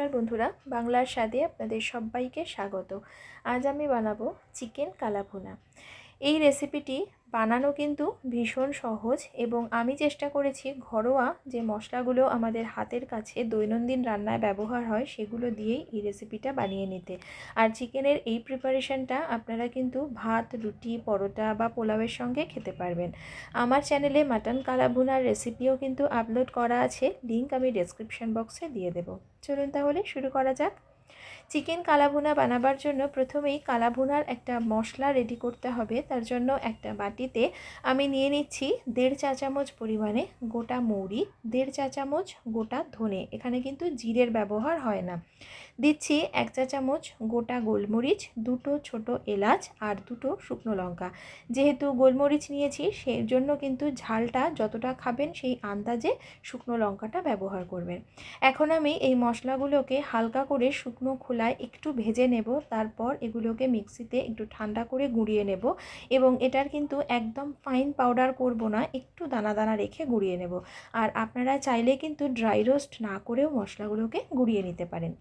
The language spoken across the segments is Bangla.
নমস্কার বন্ধুরা বাংলার স্বাদে আপনাদের সবাইকে স্বাগত। আজ আমি বানাবো চিকেন কালাভুনা। এই রেসিপিটি বানানো কিন্তু ভীষণ সহজ এবং আমি চেষ্টা করেছি ঘরোয়া যে মশলাগুলো আমাদের হাতের কাছে দৈনন্দিন রান্নায় ব্যবহার হয় সেগুলো দিয়েই এই রেসিপিটা বানিয়ে নিতে। আর চিকেনের এই প্রিপারেশনটা আপনারা কিন্তু ভাত, রুটি, পরোটা বা পোলাওয়ের সঙ্গে খেতে পারবেন। আমার চ্যানেলে মাটন কালাভুনার রেসিপিও কিন্তু আপলোড করা আছে লিঙ্ক আমি ডেসক্রিপশন বক্সে দিয়ে দেবো। চলুন তাহলে শুরু করা যাক। চিকেন কালাভুনা বানাবার জন্য প্রথমেই কালাভুনার একটা মশলা রেডি করতে হবে। তার জন্য একটা বাটিতে আমি নিয়ে নিচ্ছি দেড় চা চামচ পরিমাণে গোটা মৌরি, দেড় চা চামচ গোটা ধনে। এখানে কিন্তু জিরের ব্যবহার হয় না। দিচ্ছি এক চা চামচ গোটা গোলমরিচ, দুটো ছোট এলাচ আর দুটো শুকনো লঙ্কা। যেহেতু গোলমরিচ নিয়েছি, সেই জন্য কিন্তু ঝালটা যতটা খাবেন সেই আন্দাজে শুকনো লঙ্কাটা ব্যবহার করবেন। এখন আমি এই মশলাগুলোকে হালকা করে শুকনো খোলায় একটু ভেজে নেব, তারপর এগুলোকে মিক্সিতে একটু ঠান্ডা করে গুঁড়িয়ে নেব এবং এটার কিন্তু একদম ফাইন পাউডার করব না, একটু দানা দানা রেখে গুঁড়িয়ে নেব। আর আপনারা চাইলে কিন্তু ড্রাই রোস্ট না করেও মশলাগুলোকে গুঁড়িয়ে নিতে পারেন।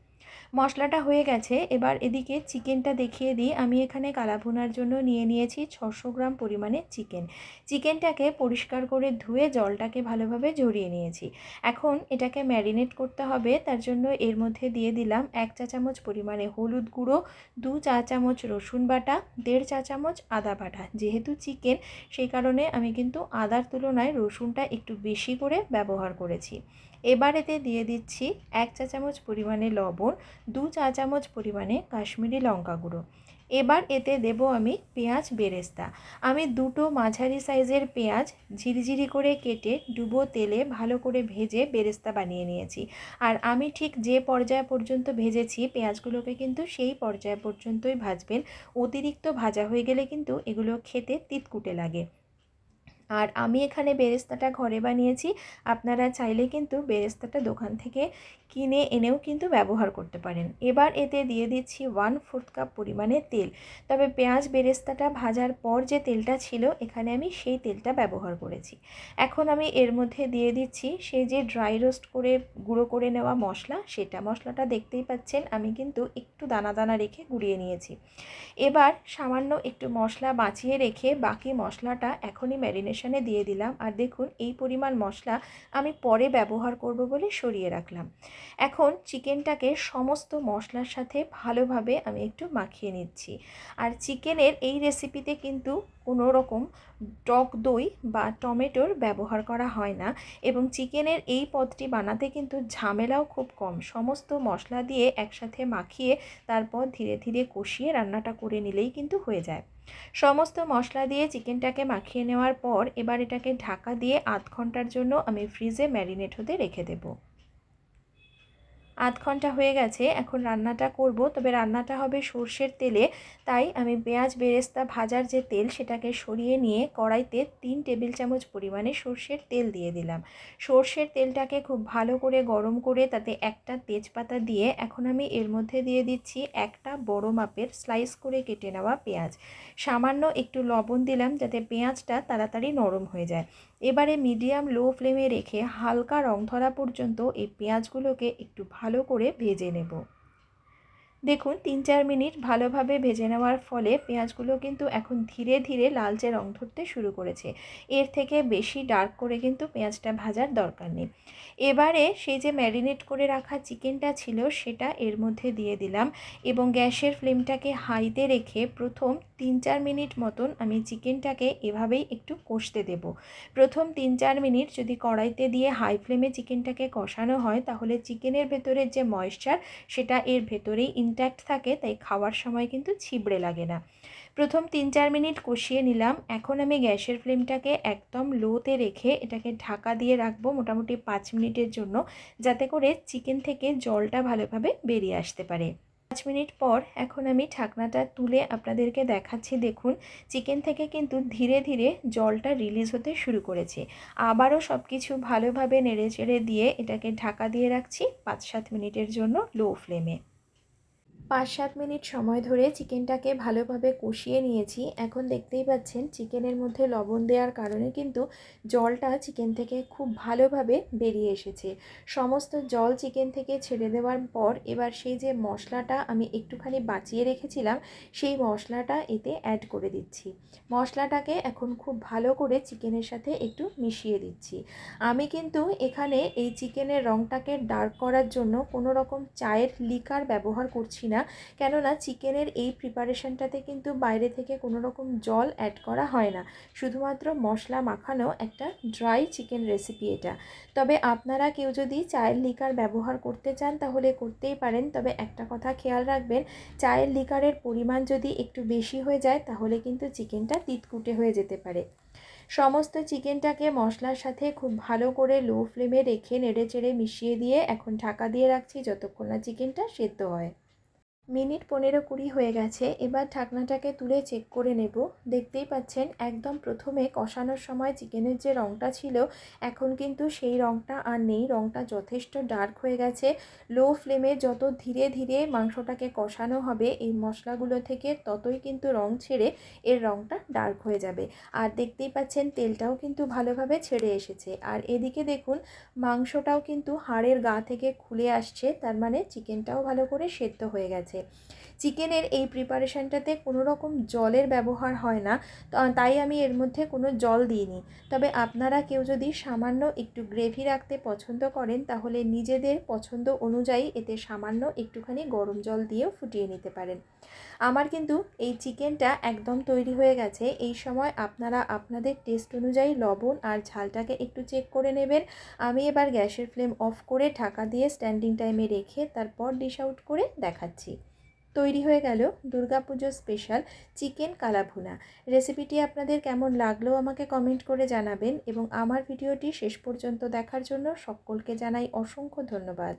মশলাটা হয়ে গেছে। এবার এদিকে চিকেনটা দেখিয়ে দিই। আমি এখানে কালাভুনার জন্য নিয়ে নিয়েছি ছশো গ্রাম পরিমাণে চিকেন। চিকেনটাকে পরিষ্কার করে ধুয়ে জলটাকে ভালোভাবে ঝরিয়ে নিয়েছি। এখন এটাকে ম্যারিনেট করতে হবে। তার জন্য এর মধ্যে দিয়ে দিলাম এক চা চামচ পরিমাণে হলুদ গুঁড়ো, দু চা চামচ রসুন বাটা, দেড় চা চামচ আদা বাটা। যেহেতু চিকেন, সেই কারণে আমি কিন্তু আদার তুলনায় রসুনটা একটু বেশি করে ব্যবহার করেছি। এবার এতে দিয়ে দিচ্ছি এক চা চামচ পরিমাণে লবণ, দু চা চামচ পরিমাণে কাশ্মীরি লঙ্কা গুঁড়ো। এবার এতে দেব আমি পেঁয়াজ বেরেস্তা। আমি দুটো মাঝারি সাইজের পেঁয়াজ ঝিরিঝিরি করে কেটে ডুবো তেলে ভালো করে ভেজে বেরেস্তা বানিয়ে নিয়েছি। আর আমি ঠিক যে পর্যায় পর্যন্ত ভেজেছি, পেঁয়াজগুলোকে কিন্তু সেই পর্যায় পর্যন্তই ভাজবেন। অতিরিক্ত ভাজা হয়ে গেলে কিন্তু এগুলো খেতে তিতকুটে লাগে। আর আমি এখানে বেরেস্তাটা ঘরে বানিয়েছি। আপনারা চাইলে কিন্তু বেরেস্তাটা দোকান থেকে কিনে এনেও কিন্তু ব্যবহার করতে পারেন। এবার এতে দিয়ে দিচ্ছি ওয়ান ফোর্থ কাপ পরিমাণে তেল। তবে পেঁয়াজ বেরেস্তাটা ভাজার পর যে তেলটা ছিল, এখানে আমি সেই তেলটা ব্যবহার করেছি। এখন আমি এর মধ্যে দিয়ে দিচ্ছি সেই যে ড্রাই রোস্ট করে গুঁড়ো করে নেওয়া মশলা, সেটা মশলাটা দেখতেই পাচ্ছেন, আমি কিন্তু একটু দানা দানা রেখে গুঁড়িয়ে নিয়েছি। এবার সামান্য একটু মশলা বাঁচিয়ে রেখে বাকি মশলাটা এখনই ম্যারিনেশনে দিয়ে দিলাম। আর দেখুন, এই পরিমাণ মশলা আমি পরে ব্যবহার করব বলে সরিয়ে রাখলাম। এখন চিকেনটাকে সমস্ত মশলার সাথে ভালোভাবে আমি একটু মাখিয়ে নিচ্ছি। আর চিকেনের এই রেসিপিতে কিন্তু কোনো রকম টক দই বা টমেটোর ব্যবহার করা হয় না এবং চিকেনের এই পদটি বানাতে কিন্তু ঝামেলাও খুব কম। সমস্ত মশলা দিয়ে একসাথে মাখিয়ে তারপর ধীরে ধীরে কষিয়ে রান্নাটা করে নিলেই কিন্তু হয়ে যায়। সমস্ত মশলা দিয়ে চিকেনটাকে মাখিয়ে নেওয়ার পর এবার এটাকে ঢাকা দিয়ে আধ ঘণ্টার জন্য আমি ফ্রিজে ম্যারিনেট হতে রেখে দেবো। আধ ঘণ্টা হয়ে গেছে, এখন রান্নাটা করব। তবে রান্নাটা হবে সর্ষের তেলে। তাই আমি পেঁয়াজ, বেরেস্তা, ভাজার যে তেল সেটাকে সরিয়ে নিয়ে কড়াইতে তিন টেবিল চামচ পরিমাণে সর্ষের তেল দিয়ে দিলাম। সর্ষের তেলটাকে খুব ভালো করে গরম করে তাতে একটা তেজপাতা দিয়ে এখন আমি এর মধ্যে দিয়ে দিচ্ছি একটা বড় মাপের স্লাইস করে কেটে নেওয়া পেঁয়াজ। সামান্য একটু লবণ দিলাম যাতে পেঁয়াজটা তাড়াতাড়ি নরম হয়ে যায়। এবারে মিডিয়াম লো ফ্লেমে রেখে হালকা রং ধরা পর্যন্ত এই পেঁয়াজগুলোকে একটু ভালো করে ভেজে নেব। দেখুন তিন চার মিনিট ভালোভাবে ভেজে নেওয়ার ফলে পেঁয়াজগুলো কিন্তু এখন ধীরে ধীরে লালচে রং ধরতে শুরু করেছে। এর থেকে বেশি ডার্ক করে কিন্তু পেঁয়াজটা ভাজার দরকার নেই। এবারে সেই যে ম্যারিনেট করে রাখা চিকেনটা ছিল, সেটা এর মধ্যে দিয়ে দিলাম এবং গ্যাসের ফ্লেমটাকে হাইতে রেখে প্রথম তিন চার মিনিট মতন আমি চিকেনটাকে এভাবেই একটু কষতে দেব। প্রথম তিন চার মিনিট যদি কড়াইতে দিয়ে হাই ফ্লেমে চিকেনটাকে কষানো হয়, তাহলে চিকেনের ভেতরের যে ময়েশ্চার, সেটা এর ভেতরেই ইনট্যাক্ট থাকে, তাই খাওয়ার সময় কিন্তু ছিবড়ে লাগে না। প্রথম তিন চার মিনিট কষিয়ে নিলাম। এখন আমি গ্যাসের ফ্লেমটাকে একদম লোতে রেখে এটাকে ঢাকা দিয়ে রাখব মোটামুটি পাঁচ মিনিটের জন্য, যাতে করে চিকেন থেকে জলটা ভালোভাবে বেরিয়ে আসতে পারে। পাঁচ মিনিট পর এখন আমি ঢাকনাটা তুলে আপনাদেরকে দেখাচ্ছি। দেখুন, চিকেন থেকে কিন্তু ধীরে ধীরে জলটা রিলিজ হতে শুরু করেছে। আবারও সব কিছু ভালোভাবে নেড়ে চেড়ে দিয়ে এটাকে ঢাকা দিয়ে রাখছি পাঁচ সাত মিনিটের জন্য লো ফ্লেমে পাঁচ সাত মিনিট সময় ধরে চিকেনটাকে ভালোভাবে কষিয়ে নিয়েছি। এখন দেখতেই পাচ্ছেন, চিকেনের মধ্যে লবণ দেওয়ার কারণে কিন্তু জলটা চিকেন থেকে খুব ভালোভাবে বেরিয়ে এসেছে। সমস্ত জল চিকেন থেকে ছেড়ে দেওয়ার পর এবার সেই যে মশলাটা আমি একটুখানি বাঁচিয়ে রেখেছিলাম, সেই মশলাটা এতে অ্যাড করে দিচ্ছি। মশলাটাকে এখন খুব ভালো করে চিকেনের সাথে একটু মিশিয়ে দিচ্ছি। আমি কিন্তু এখানে এই চিকেনের রঙটাকে ডার্ক করার জন্য কোনো রকম চায়ের লিকার ব্যবহার করছি না। কেননা চিকেনের এই প্রিপারেশনটাতে কিন্তু বাইরে থেকে কোনো রকম জল অ্যাড করা হয় না। শুধুমাত্র মশলা মাখানো একটা ড্রাই চিকেন রেসিপি এটা। তবে আপনারা কেউ যদি চায়ের লিকার ব্যবহার করতে চান তাহলে করতেই পারেন। তবে একটা কথা খেয়াল রাখবেন, চায়ের লিকারের পরিমাণ যদি একটু বেশি হয়ে যায় তাহলে কিন্তু চিকেনটা তিতকুটে হয়ে যেতে পারে। সমস্ত চিকেনটাকে মশলার সাথে খুব ভালো করে লো ফ্লেমে রেখে নেড়ে চেড়ে মিশিয়ে দিয়ে এখন ঢাকা দিয়ে রাখছি যতক্ষণ না চিকেনটা সেদ্ধ হয়। মিনিট পনেরো কুড়ি হয়ে গেছে, এবার ঢাকনাটাকে তুলে চেক করে নেব। দেখতেই পাচ্ছেন, একদম প্রথমে কষানোর সময় চিকেনের যে রঙটা ছিল, এখন কিন্তু সেই রঙটা আর নেই। রঙটা যথেষ্ট ডার্ক হয়ে গেছে। লো ফ্লেমে যত ধীরে ধীরে মাংসটাকে কষানো হবে, এই মশলাগুলো থেকে ততই কিন্তু রং ছেড়ে এর রঙটা ডার্ক হয়ে যাবে। আর দেখতেই পাচ্ছেন, তেলটাও কিন্তু ভালোভাবে ছেড়ে এসেছে। আর এদিকে দেখুন, মাংসটাও কিন্তু হাড়ের গা থেকে খুলে আসছে, তার মানে চিকেনটাও ভালো করে সেদ্ধ হয়ে গেছে। চিকেনের এই প্রিপারেশানটাতে কোনো রকম জলের ব্যবহার হয় না তাই আমি এর মধ্যে কোনো জল দিইনি। তবে আপনারা কেউ যদি সামান্য একটু গ্রেভি রাখতে পছন্দ করেন, তাহলে নিজেদের পছন্দ অনুযায়ী এতে সামান্য একটুখানি গরম জল দিয়েও ফুটিয়ে নিতে পারেন। আমার কিন্তু এই চিকেনটা একদম তৈরি হয়ে গেছে। এই সময় আপনারা আপনাদের টেস্ট অনুযায়ী লবণ আর ঝালটাকে একটু চেক করে নেবেন। আমি এবার গ্যাসের ফ্লেম অফ করে ঢাকা দিয়ে স্ট্যান্ডিং টাইমে রেখে তারপর ডিশ আউট করে দেখাচ্ছি। তৈরি হয়ে গেল দুর্গাপুজো স্পেশাল চিকেন কালাভুনা। রেসিপিটি আপনাদের কেমন লাগল আমাকে কমেন্ট করে জানাবেন এবং আমার ভিডিওটি শেষ পর্যন্ত দেখার জন্য সকলকে জানাই অসংখ্য ধন্যবাদ।